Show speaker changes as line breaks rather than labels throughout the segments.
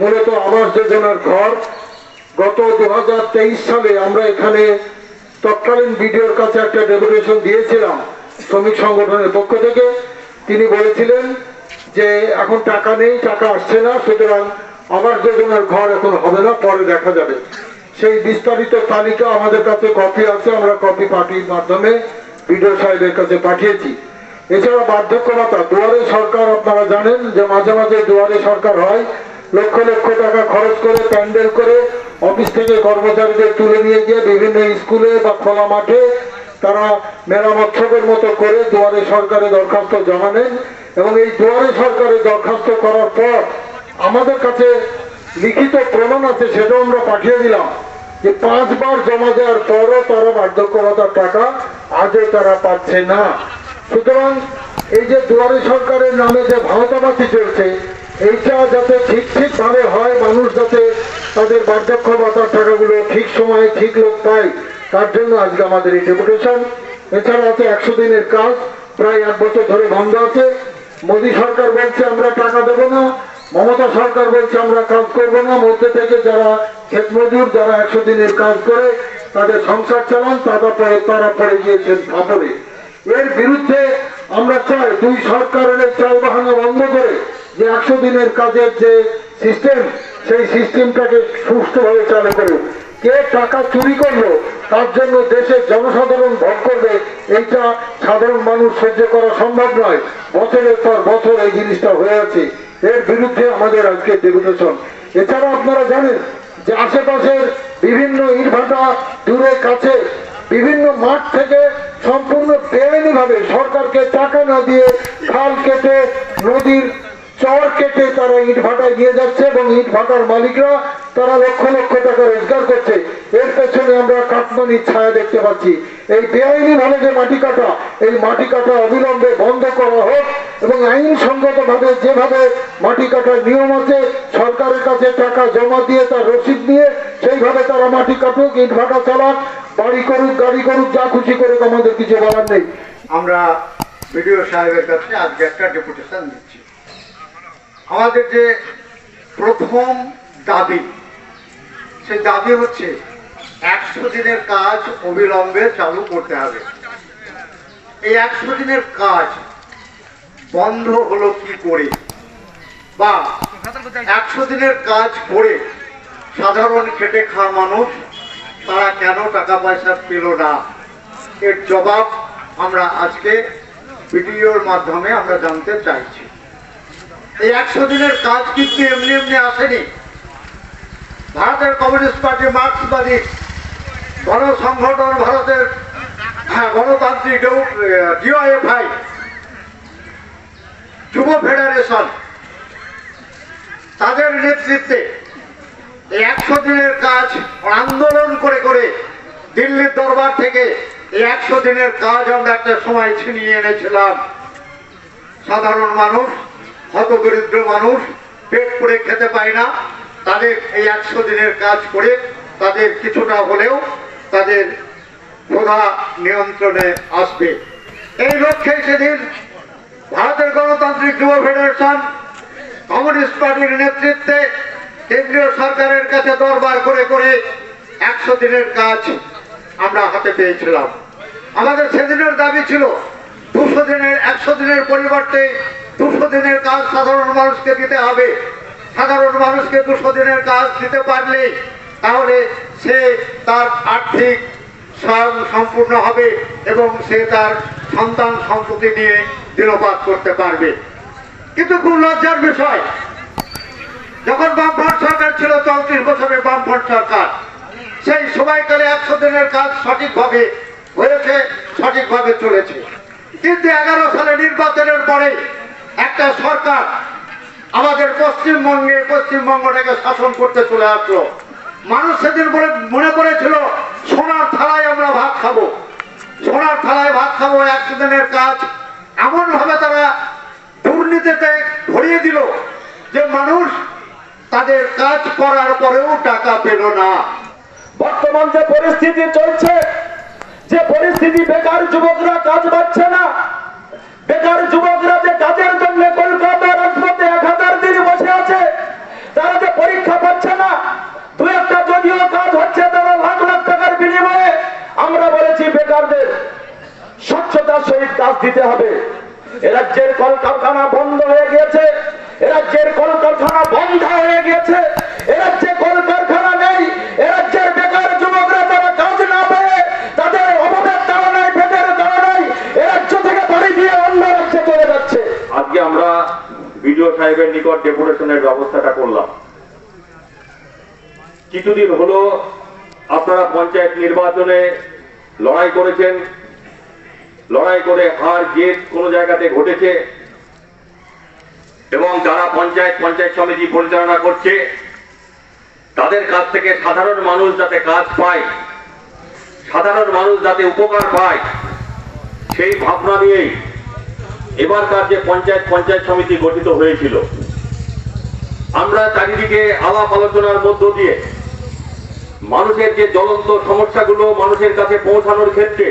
মূলত আবাস যোজনার ঘর, গত দু হাজার তেইশ সালে আমরা এখানে তৎকালীন বিডিওর কাছে একটা ডেপুটেশন দিয়েছিলাম শ্রমিক সংগঠনের পক্ষ থেকে। তিনি বলেছিলেন যে, এখন টাকা নেই, টাকা আসছে না, সুতরাং আবাস যোজনার ঘর এখন হবে না, পরে দেখা যাবে। সেই বিস্তারিত তালিকা আমাদের কাছে কপি আছে, আমরা কপি পার্টির মাধ্যমে বিডিও সাহেবের কাছে পাঠিয়েছি। এছাড়া বার্ধক্য ভাতা দুয়ারে সরকার আপনারা জানেন যে মাঝে মাঝে দুয়ারে সরকার হয় লক্ষ লক্ষ টাকা খরচ করে প্যান্ডেল করে অফিস থেকে কর্মচারীদের তুলে নিয়ে গিয়ে বিভিন্ন স্কুলে বা খোলা মাঠে তারা মেরামৎসবের মতো করে দুয়ারে সরকারে দরখাস্ত জমা নেন এবং এই দুয়ারে সরকারে দরখাস্ত করার পর আমাদের কাছে লিখিত প্রমাণ আছে, সেটাও আমরা পাঠিয়ে দিলাম যে পাঁচবার জমা দেওয়ার পরও তারা বার্ধক্য ভাতার টাকা আজও তারা পাচ্ছে না। সুতরাং এই যে দুয়ারে সরকারের নামে যে ভাওতাবাসী চলছে এইটা যাতে ঠিক ঠিক ভাবে হয়, মানুষ যাতে তাদের বার্ধক্য ভাতার টাকাগুলো ঠিক সময়ে ঠিক লোক পায়, তার জন্য আজকে আমাদের এই ডেপুটেশন। এছাড়া আছে একশো দিনের কাজ, প্রায় এক বছর ধরে বন্ধ আছে। মোদী সরকার বলছে, আমরা টাকা দেবো না। মমতা সরকার বলছে, আমরা কাজ করব না। মধ্যে থেকে যারা ক্ষেত মজুর, যারা একশো দিনের কাজ করে, তাদের সংসার চালান, তারা পরে তারা পড়ে গিয়েছেন ফাপড়ে। এর বিরুদ্ধে আমরা চাই, দুই সরকারের চাল বাহানা বন্ধ করে যে একশো দিনের কাজের যে সিস্টেম সেই সিস্টেমটাকে সুষ্ঠুভাবে চালু করুক। কে টাকা চুরি করল, তার জন্য দেশের জনসাধারণ ভোগ করবে, এইটা সাধারণ মানুষ সহ্য করা সম্ভব নয়। বছরের পর বছর এই জিনিসটা হয়ে আছে। এর বিরুদ্ধে আমাদের আজকে ডেপুটেশন এছাড়া আপনারা জানেন যে আশেপাশের বিভিন্ন ইটভাটা দূরে কাছে, বিভিন্ন মাঠ থেকে সম্পূর্ণ বেআইনি ভাবে সরকারকে টাকা না দিয়ে খাল কেটে নদীর চর কেটে তারা ইট ভাটায় নিয়ে যাচ্ছে এবং ইট ভাটার মালিকরা তারা লক্ষ লক্ষ টাকা রোজগার করছে। এর পেছনে আমরা কাটমানির ছায়া দেখতে পাচ্ছি। এই বেআইনি ভাবে যে মাটি কাটা, এই মাটি কাটা অবিলম্বে বন্ধ করা হোক এবং আইনসঙ্গত ভাবে যেভাবে মাটি কাটার নিয়ম আছে, সরকারের কাছে টাকা জমা দিয়ে তার রসিদ নিয়ে সেইভাবে তারা মাটি কাটুক, ইট ভাটা চালাক, বাড়ি করুক, গাড়ি করুক, যা খুশি করুক, আমাদের কিছু বলার নেই।
আমরা বিডিও সাহেবের কাছে আজকে একটা ডেপুটেশন দিচ্ছি। আমাদের যে প্রথম দাবি, সেই দাবি হচ্ছে একশো দিনের কাজ অবিলম্বে চালু করতে হবে। এই একশো দিনের কাজ বন্ধ হলো কি করে? বা একশো দিনের কাজ করে সাধারণ খেটে খাওয়া মানুষ, তারা কেন টাকা পয়সা পেল না? এর জবাব আমরা আজকে ভিডিওর মাধ্যমে আমরা জানতে চাইছি। এই একশো দিনের কাজ কিন্তু এমনি এমনি আসেনি। ভারতের কমিউনিস্ট পার্টি মার্ক্সবাদী গণসংগঠন ভারতের হ্যাঁ, গণতান্ত্রিক যুব ফেডারেশন তাদের নেতৃত্বে একশো দিনের কাজ আন্দোলন করে করে দিল্লির দরবার থেকে একশো দিনের কাজ আমরা একটা সময় ছিনিয়ে এনেছিলাম। সাধারণ মানুষ হতদরিদ্র মানুষ পেট করে খেতে পায় না। তাদের এই একশো দিনের কাজ করে তাদের কিছুটা হলেও তাদের ক্ষোধা নিয়ন্ত্রণে আসবে। এই লক্ষ্যে সেদিন ভারতের গণতান্ত্রিক যুব ফেডারেশন, কমিউনিস্ট পার্টির নেতৃত্বে কেন্দ্রীয় সরকারের কাছে দরবার করে করে একশো দিনের কাজ আমরা হাতে পেয়েছিলাম। আমাদের সেদিনের দাবি ছিল, দুশো দিনের, একশো দিনের পরিবর্তে দুশো দিনের কাজ সাধারণ মানুষকে দিতে হবে। সাধারণ মানুষকে দুশো দিনের কাজ দিতে পারলে তাহলে সে তার আর্থিক স্বয়ং সম্পূর্ণ হবে এবং সে তার সন্তান সম্পত্তি নিয়ে দিনপাত করতে পারবে। কিন্তু খুব লজ্জার বিষয়, যখন বামফ্রন্ট সরকার ছিল চৌত্রিশ বছরের বামফ্রন্ট সরকার, সেই সময়কালে একশো দিনের কাজ সঠিকভাবে হয়েছে, সঠিকভাবে চলেছে। কিন্তু এগারো সালে নির্বাচনের পরে একটা সরকার আমাদের পশ্চিমবঙ্গে, পশ্চিমবঙ্গটাকে শাসন করতে চলে আসলো। মানুষ সেদিন বলে, মনে করেছিল, সোনার থালায় আমরা ভাত খাব। সোনার থালায় ভাত খাব একশো দিনের কাজ। এমন ভাবে তারা দুর্নীতিতে ভরিয়ে দিল যে মানুষ তাদের কাজ করার পরেও টাকা পেল না।
বর্তমান যে পরিস্থিতি চলছে, যে পরিস্থিতি বেকার যুবকরা কাজ পাচ্ছে না, বেকার যুবকরা যে কাজের কাজ দিতে হবে। এ রাজ্যের কলকারখানা বন্ধ হয়ে গিয়েছে। এ রাজ্যের কলকারখানা বন্ধ হয়ে গিয়েছে। এ রাজ্যে কলকারখানা নেই। এ রাজ্যের বেকার যুবকরা তারা কাজ না পেয়ে তাদের অভাবের কারণে পেটের কারণে এ রাজ্য থেকে বাড়ি দিয়ে অন্য রাজ্যে চলে যাচ্ছে।
আজকে আমরা বিডিও সাহেবের নিকট ডেপুটেশনের ব্যবস্থাটা করলাম। কিছুদিন হলো আপনারা পঞ্চায়েত নির্বাচনে লড়াই করেছেন। লড়াই করে হার জেত কোনো জায়গাতে ঘটেছে? এবং যারা পঞ্চায়েত পঞ্চায়েত সমিতি পরিচালনা করছে, তাদের কাছ থেকে সাধারণ মানুষ যাতে কাজ পায়, সাধারণ মানুষ যাতে উপকার পায়, সেই ভাবনা নিয়েই এবারকার যে পঞ্চায়েত পঞ্চায়েত সমিতি গঠিত হয়েছিল। আমরা চারিদিকে আলাপ আলোচনার মধ্য দিয়ে মানুষের যে জ্বলন্ত সমস্যাগুলো মানুষের কাছে পৌঁছানোর ক্ষেত্রে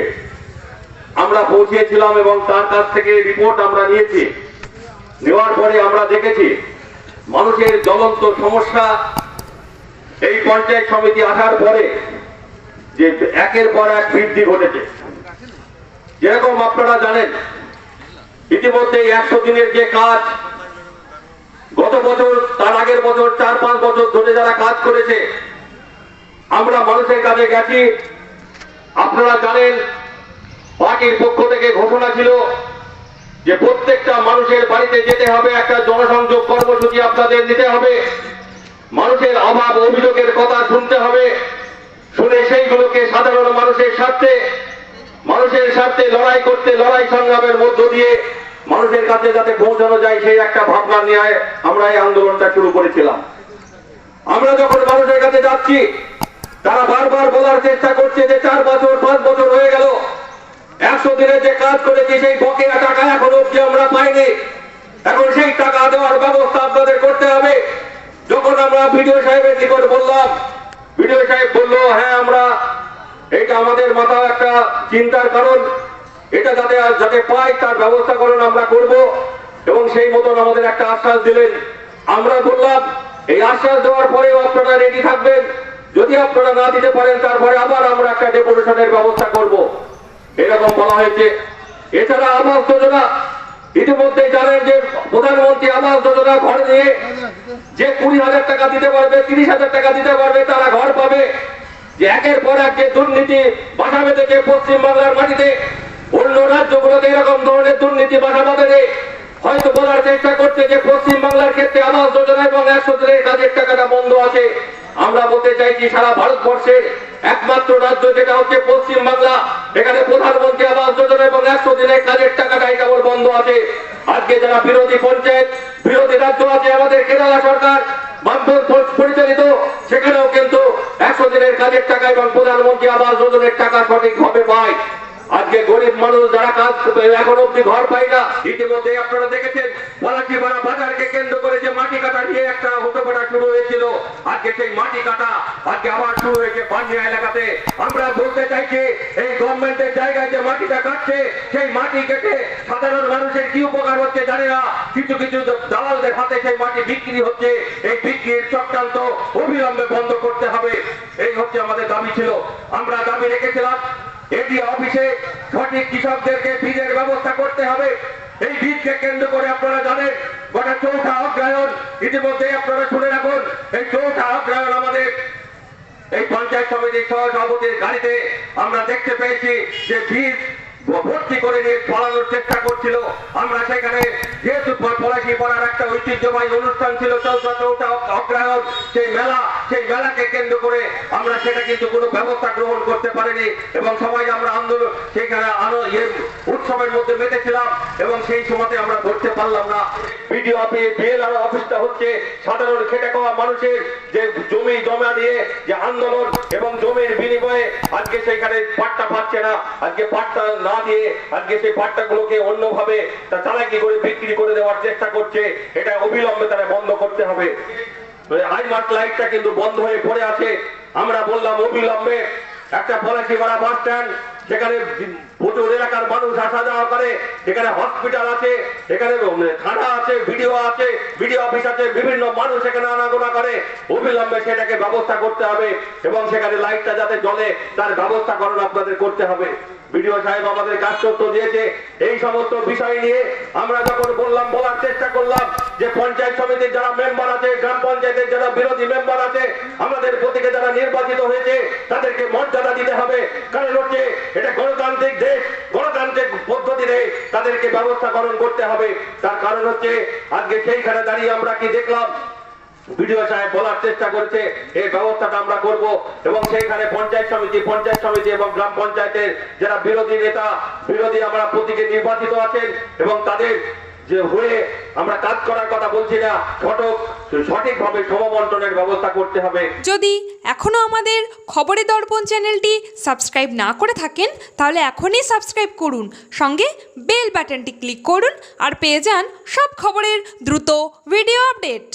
আমরা পৌঁছিয়েছিলাম এবং তার কাছ থেকে রিপোর্ট আমরা নিয়েছি। নেওয়ার পরে আমরা দেখেছি, মানুষের জ্বলন্ত সমস্যা এই পঞ্চায়েত সমিতি আসার পরে যে একের পর এক বৃদ্ধি ঘটেছে। যেরকম আপনারা জানেন, ইতিমধ্যে একশো দিনের যে কাজ, গত বছর, তার আগের বছর, চার পাঁচ বছর ধরে যারা কাজ করেছে, আমরা মানুষের কাছে গেছি। আপনারা জানেন পার্টির পক্ষ থেকে ঘোষণা ছিল যে প্রত্যেকটা মানুষের বাড়িতে যেতে হবে, একটা জনসংযোগ কর্মসূচি আপনাদের নিতে হবে। মানুষের অভাব, অভিযোগের কথা শুনতে হবে। শুনে সেইগুলোকে সাধারণ মানুষের স্বার্থে মানুষের স্বার্থে লড়াই করতে, লড়াই সংগ্রামের মধ্য দিয়ে মানুষের কাছে যাতে পৌঁছানো যায়, সেই একটা ভাবনা নিয়ে আমরা এই আন্দোলনটা শুরু করেছিলাম। আমরা যখন মানুষের কাছে যাচ্ছি, তারা বারবার বলার চেষ্টা করছে যে চার বছর, পাঁচ বছর হয়ে গেল। একশো দিনে যে কাজ করেছি, সেই বকেয়া টাকা এখন অব্দি আমরা পাইনি। এখন সেই টাকা দেওয়ার ব্যবস্থা আপনাদের করতে হবে। যখন আমরা ভিডিও সাহেবের নিকট বললাম, ভিডিও সাহেব বলল হ্যাঁ আমরা, এটা আমাদের মাথা একটা চিন্তার কারণ। এটা যাতে যাতে পাই, তার ব্যবস্থাকরণ আমরা করব। এবং সেই মতন আমাদের একটা আশ্বাস দিলেন। আমরা বললাম, এই আশ্বাস দেওয়ার পরেও আপনারা রেডি থাকবেন। যদি আপনারা না দিতে পারেন, তারপরে আবার আমরা একটা ডেপুটেশনের ব্যবস্থা করব। এরকম বলা হয়েছে। এছাড়া আবাস যোজনা ইতিমধ্যে জানেন যে প্রধানমন্ত্রী আবাস যোজনা ঘর নিয়ে যে কুড়ি হাজার টাকা দিতে পারবে, তিরিশ হাজার টাকা দিতে পারবে, তারা ঘর পাবে। যে একের পর এক যে দুর্নীতি বাসা বেঁধেছে পশ্চিম বাংলার মাটিতে, অন্য রাজ্যগুলোতে এরকম ধরনের দুর্নীতি বাঁধে হয়তো বলার চেষ্টা করছে যে পশ্চিম বাংলার ক্ষেত্রে আবাস যোজনা এবং একশো দিনের কাজের টাকাটা বন্ধ আছে। আমরা বলতে চাইছি সারা ভারতবর্ষের একমাত্র রাজ্য যেটা হচ্ছে পশ্চিম বাংলা, এখানে প্রধানমন্ত্রী আবাস যোজনা এবং একশো দিনের কাজের টাকাটা এই কেবল বন্ধ আছে। আজকে যারা বিরোধী পঞ্চায়েত, বিরোধী রাজ্য আছে, আমাদের কেরালা সরকার পরিচালিত, সেখানেও কিন্তু একশো দিনের কাজের টাকা এবং প্রধানমন্ত্রী আবাস যোজনের টাকা সঠিকভাবে পায়। আজকে গরিব মানুষ যারা কাজ এখন অব্দি ঘর পায় না। ইতিমধ্যে আপনারা দেখেছেন পলাশিপাড়া বাজারকে কেন্দ্র করে যে মাটি কাটা নিয়ে একটা হুটোপাটা শুরু হয়েছিল। আজকে সেই মাটি কাটা, আজকে আবার শুরু হয়েছে বানিয়া এলাকাতে। আমরা বলতে চাইছি এই গভর্নমেন্টের জায়গায় যে মাটিটা কাটছে, সেই মাটি কেটে সাধারণ মানুষের কি উপকার হচ্ছে জানে না। কিছু কিছু দালালদের হাতে সেই মাটি বিক্রি হচ্ছে। এই বিক্রির চক্রান্ত অবিলম্বে বন্ধ করতে হবে। এই হচ্ছে আমাদের দাবি ছিল। আমরা দাবি রেখেছিলাম এটি অফিসে সঠিক কৃষকদেরকে বীজের ব্যবস্থা করতে হবে। এই বীজকে কেন্দ্র করে আপনারা জানেন, গোটা চৌঠা অগ্রায়ণ ইতিমধ্যে আপনারা শুনে রাখুন, এই চৌঠা অগ্রায়ণ আমাদের এই পঞ্চায়েত সমিতির সহ সভাপতির গাড়িতে আমরা দেখতে পেয়েছি যে বীজ ভর্তি করে নিয়ে পালানোর চেষ্টা করছিল। আমরা সেখানে যেহেতু পলাশি পড়ার একটা ঐতিহ্যবাহী অনুষ্ঠান ছিল, চৌঠা চৌঠা অগ্রায়ণ সেই মেলা, সেই মেলাকে কেন্দ্র করে আমরা সেটা কিন্তু কোনো ব্যবস্থা গ্রহণ করতে পারিনি এবং সবাই আমরা আন্দোলন আরও ইয়ে উৎসবের মধ্যে মেতেছিলাম এবং সেই সময়তে আমরা ধরতে পারলাম না। বিডিও অফিস, বিএলআর অফিসটা হচ্ছে সাধারণ খেটে খাওয়া মানুষের যে জমি জমা দিয়ে যে আন্দোলন এবং জমির বিনিময়ে আজকে সেখানে পাট্টা পাচ্ছে না। আজকে পাট্টা না দিয়ে আজকে সেই পাট্টাগুলোকে অন্যভাবে তা চালাকি করে বিক্রি করে দেওয়ার চেষ্টা করছে। এটা অবিলম্বে তারা বন্ধ করতে হবে। লাইটটা কিন্তু বন্ধ হয়ে পড়ে আছে। আমরা বললাম, অবিলম্বে একটা বাস স্ট্যান্ড সেখানে প্রচুর এলাকার মানুষ আসা যাওয়া করে এখানে হসপিটাল আছে এখানে থানা আছে, ভিডিও আছে, ভিডিও অফিস আছে, বিভিন্ন মানুষ এখানে আনাগোনা করে। অবিলম্বে সেটাকে ব্যবস্থা করতে হবে এবং সেখানে লাইটটা যাতে জ্বলে, তার ব্যবস্থাকরণ আপনাদের করতে হবে। বিডিও সাহেব আমাদের কাজ করতে দিয়েছে। এই সমস্ত বিষয় নিয়ে আমরা যখন বললাম, বলার চেষ্টা করলাম যে পঞ্চায়েত সমিতির যারা মেম্বার আছে, গ্রাম পঞ্চায়েতের যারা বিরোধী মেম্বার আছে, আমাদের প্রতীকে যারা নির্বাচিত হয়েছে, তাদেরকে মর্যাদা দিতে হবে। কারণ হচ্ছে, এটা গণতান্ত্রিক দেশ, গণতান্ত্রিক পদ্ধতিতে তাদেরকে ব্যবস্থাকরণ করতে হবে। তার কারণ হচ্ছে, আজকে সেইখানে দাঁড়িয়ে আমরা কি দেখলাম? ভিডিও সাহেব বলার চেষ্টা করছে, এই ব্যবস্থাটা আমরা করব। এবং সেইখানে পঞ্চায়েত সমিতি পঞ্চায়েত সমিতি এবং গ্রাম পঞ্চায়েতের যারা বিরোধী নেতা, বিরোধী আমরা প্রতীকে নির্বাচিত আছেন এবং তাদের যে হয়ে আমরা কাজ করার কথা বলছি না, ঘটক, সঠিকভাবে সমবন্টনের ব্যবস্থা করতে হবে।
যদি এখনও আমাদের খবরে দর্পণ চ্যানেলটি সাবস্ক্রাইব না করে থাকেন, তাহলে এখনই সাবস্ক্রাইব করুন, সঙ্গে বেল বাটনটি ক্লিক করুন, আর পেয়ে যান সব খবরের দ্রুত ভিডিও আপডেট।